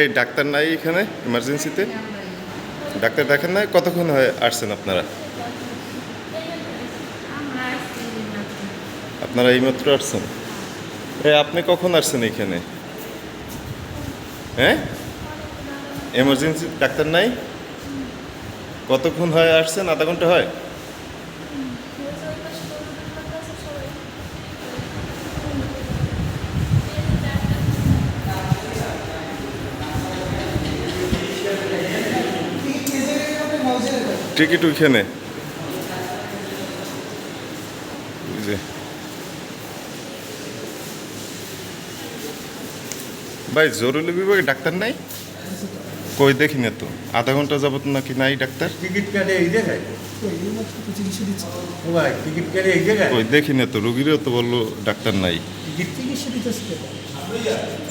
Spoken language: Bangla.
এই ডাক্তার নাই এখানে ইমার্জেন্সিতে ডাক্তার দেখেন না কতক্ষণ হয়ে আসছেন আপনারা? আপনারা এইমাত্র আসছেন? এই আপনি কখন আসছেন এখানে? হ্যাঁ? এমার্জেন্সি ডাক্তার নাই? কতক্ষণ হয় আসছেন? আধা ঘণ্টা হয়? টিকিট ওইখানে। ভাই জরুরি বিভাগে ডাক্তার নাই? কই দেখি না তো। আধা ঘণ্টা যাবত নাকি নাই ডাক্তার? টিকিট কাটে এই জায়গায়? কই দেখি না তো রুগীরও তো বলল ডাক্তার নাই।